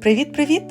Привіт-привіт!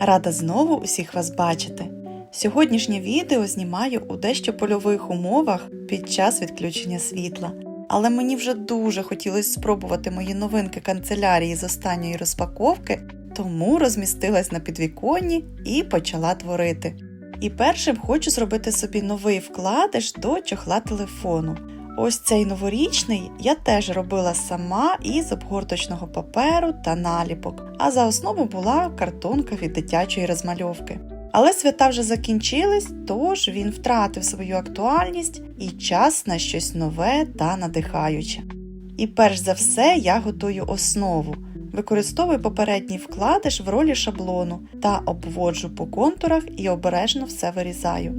Рада знову усіх вас бачити. Сьогоднішнє відео знімаю у дещо польових умовах під час відключення світла. Але мені вже дуже хотілося спробувати мої новинки канцелярії з останньої розпаковки, тому розмістилась на підвіконні і почала творити. І першим хочу зробити собі новий вкладиш до чохла телефону. Ось цей новорічний я теж робила сама із обгорточного паперу та наліпок, а за основу була картонка від дитячої розмальовки. Але свята вже закінчились, тож він втратив свою актуальність і час на щось нове та надихаюче. І перш за все я готую основу. Використовую попередній вкладиш в ролі шаблону та обводжу по контурах і обережно все вирізаю.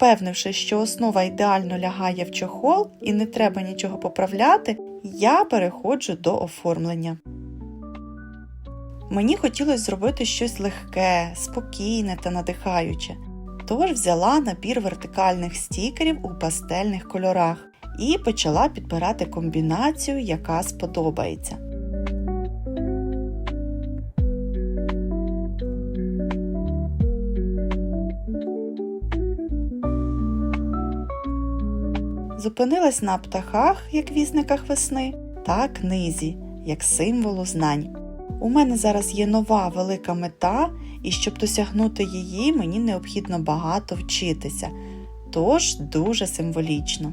Впевнивши, що основа ідеально лягає в чохол і не треба нічого поправляти, я переходжу до оформлення. Мені хотілося зробити щось легке, спокійне та надихаюче, тож взяла набір вертикальних стікерів у пастельних кольорах і почала підбирати комбінацію, яка сподобається. Зупинилась на птахах, як вісниках весни, та книзі, як символу знань. У мене зараз є нова велика мета, і щоб досягнути її, мені необхідно багато вчитися, тож дуже символічно.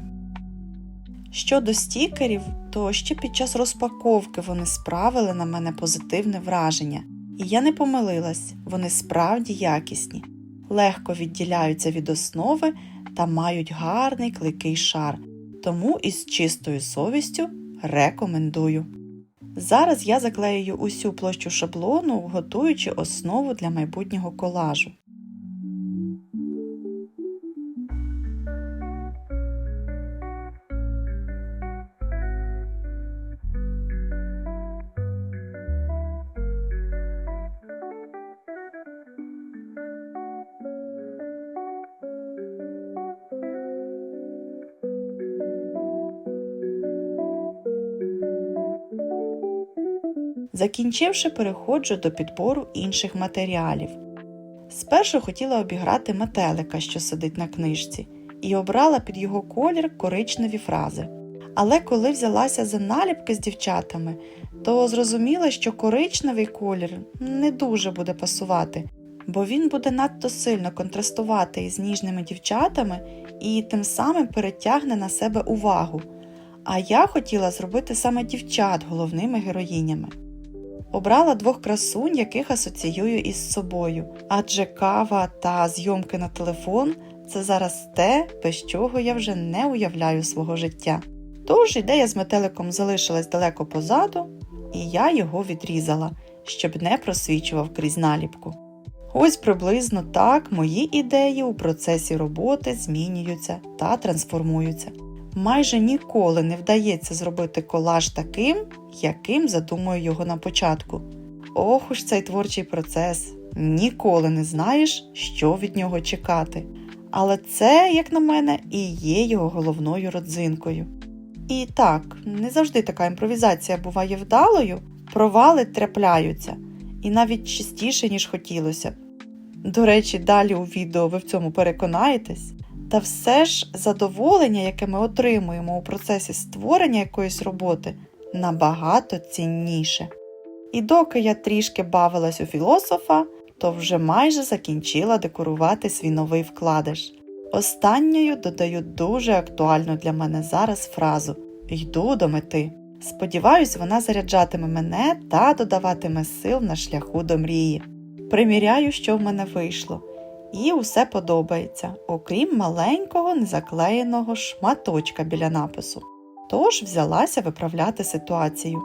Щодо стікерів, то ще під час розпаковки вони справили на мене позитивне враження, і я не помилилась, вони справді якісні, легко відділяються від основи та мають гарний кликий шар, тому із чистою совістю рекомендую. Зараз я заклею усю площу шаблону, готуючи основу для майбутнього колажу. Закінчивши, переходжу до підбору інших матеріалів. Спершу хотіла обіграти метелика, що сидить на книжці, і обрала під його колір коричневі фрази. Але коли взялася за наліпки з дівчатами, то зрозуміла, що коричневий колір не дуже буде пасувати, бо він буде надто сильно контрастувати із ніжними дівчатами і тим самим перетягне на себе увагу. А я хотіла зробити саме дівчат головними героїнями. Обрала двох красунь, яких асоціюю із собою, адже кава та зйомки на телефон це зараз те, без чого я вже не уявляю свого життя. Тож ідея з метеликом залишилась далеко позаду, і я його відрізала, щоб не просвічував крізь наліпку. Ось приблизно так мої ідеї у процесі роботи змінюються та трансформуються. Майже ніколи не вдається зробити колаж таким, яким задумую його на початку. Ох уж цей творчий процес, ніколи не знаєш, що від нього чекати. Але це, як на мене, і є його головною родзинкою. І так, не завжди така імпровізація буває вдалою, провали трапляються, і навіть частіше, ніж хотілося. До речі, далі у відео ви в цьому переконаєтесь. Та все ж задоволення, яке ми отримуємо у процесі створення якоїсь роботи, набагато цінніше. І доки я трішки бавилась у філософа, то вже майже закінчила декорувати свій новий вкладиш. Останньою додаю дуже актуальну для мене зараз фразу Йду до мети. Сподіваюсь, вона заряджатиме мене та додаватиме сил на шляху до мрії. Приміряю, що в мене вийшло. І усе подобається, окрім маленького незаклеєного шматочка біля напису. Тож взялася виправляти ситуацію.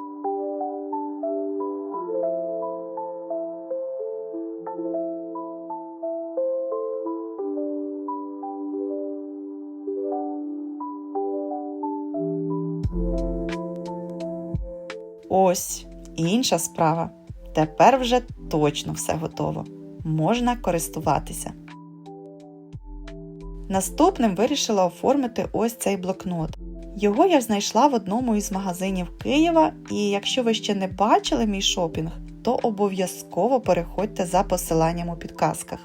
Ось інша справа. Тепер вже точно все готово. Можна користуватися. Наступним вирішила оформити ось цей блокнот. Його я знайшла в одному із магазинів Києва, і якщо ви ще не бачили мій шопінг, то обов'язково переходьте за посиланням у підказках.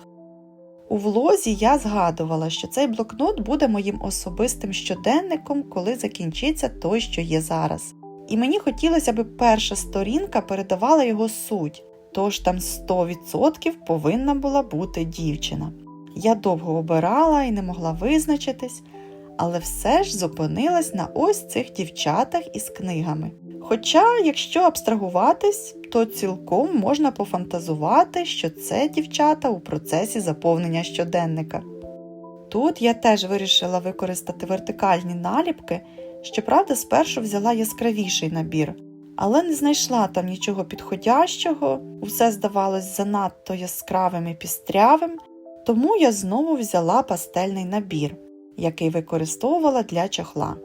У влозі я згадувала, що цей блокнот буде моїм особистим щоденником, коли закінчиться той, що є зараз. І мені хотілося, аби перша сторінка передавала його суть, тож там 100% повинна була бути дівчина. Я довго обирала і не могла визначитись, але все ж зупинилась на ось цих дівчатах із книгами. Хоча, якщо абстрагуватись, то цілком можна пофантазувати, що це дівчата у процесі заповнення щоденника. Тут я теж вирішила використати вертикальні наліпки, щоправда, спершу взяла яскравіший набір, але не знайшла там нічого підходящого, усе здавалось занадто яскравим і пістрявим, тому я знову взяла пастельний набір, який використовувала для чохла.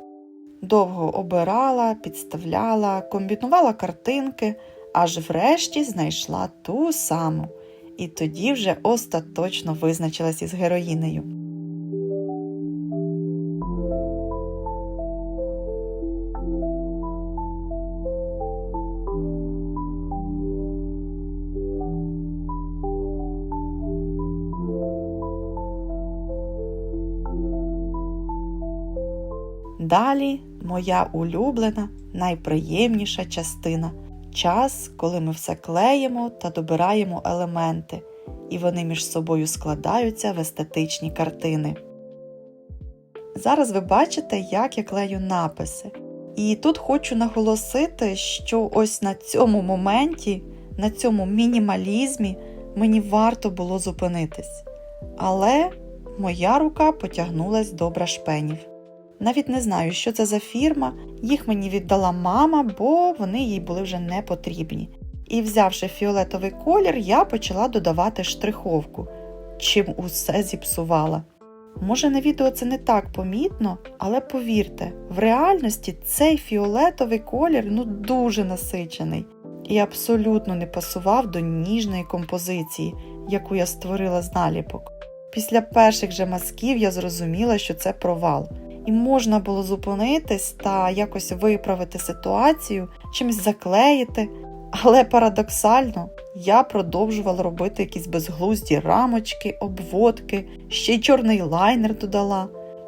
Довго обирала, підставляла, комбінувала картинки, аж врешті знайшла ту саму, і тоді вже остаточно визначилась із героїнею. Далі моя улюблена, найприємніша частина час, коли ми все клеїмо та добираємо елементи, і вони між собою складаються в естетичні картини. Зараз ви бачите, як я клею написи. І тут хочу наголосити, що ось на цьому моменті, на цьому мінімалізмі мені варто було зупинитись. Але моя рука потягнулась до брашпенів. Навіть не знаю, що це за фірма, їх мені віддала мама, бо вони їй були вже не потрібні. І взявши фіолетовий колір, я почала додавати штриховку, чим усе зіпсувала. Може, на відео це не так помітно, але повірте, в реальності цей фіолетовий колір ну дуже насичений і абсолютно не пасував до ніжної композиції, яку я створила з наліпок. Після перших же мазків я зрозуміла, що це провал і можна було зупинитись та якось виправити ситуацію, чимось заклеїти. Але парадоксально я продовжувала робити якісь безглузді рамочки, обводки, ще й чорний лайнер додала.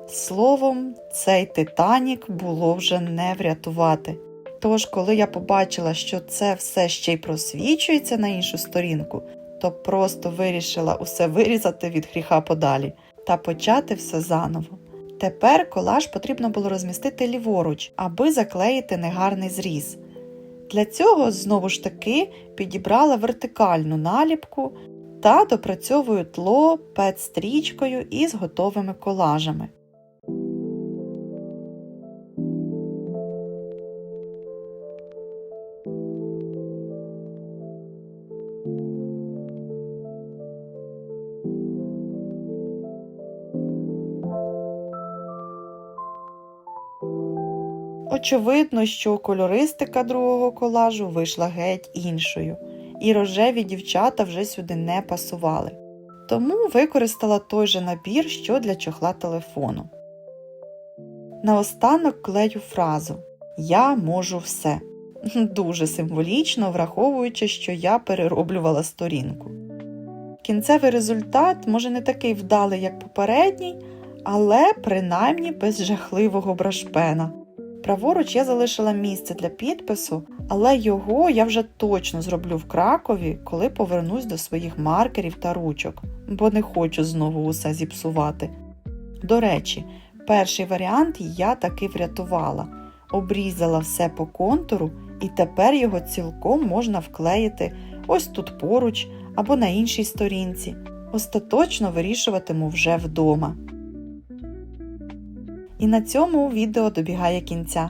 Словом, цей Титанік було вже не врятувати. Тож, коли я побачила, що це все ще й просвічується на іншу сторінку, то просто вирішила усе вирізати від гріха подалі та почати все заново. Тепер колаж потрібно було розмістити ліворуч, аби заклеїти негарний зріз. Для цього, знову ж таки, підібрала вертикальну наліпку та допрацьовую тло пет-стрічкою із готовими колажами. Очевидно, що кольористика другого колажу вийшла геть іншою, і рожеві дівчата вже сюди не пасували. Тому використала той же набір, що для чохла телефону. Наостанок клею фразу Я можу все. Дуже символічно, враховуючи, що я перероблювала сторінку. Кінцевий результат може не такий вдалий, як попередній, але принаймні без жахливого брашпена. Праворуч я залишила місце для підпису, але його я вже точно зроблю в Кракові, коли повернусь до своїх маркерів та ручок, бо не хочу знову усе зіпсувати. До речі, перший варіант я таки врятувала, обрізала все по контуру, і тепер його цілком можна вклеїти ось тут поруч або на іншій сторінці. Остаточно вирішуватиму вже вдома. І на цьому відео добігає кінця.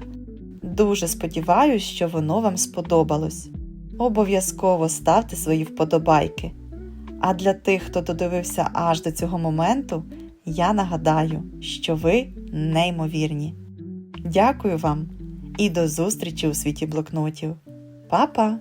Дуже сподіваюся, що воно вам сподобалось. Обов'язково ставте свої вподобайки. А для тих, хто додивився аж до цього моменту, я нагадаю, що ви неймовірні. Дякую вам і до зустрічі у світі блокнотів. Па-па!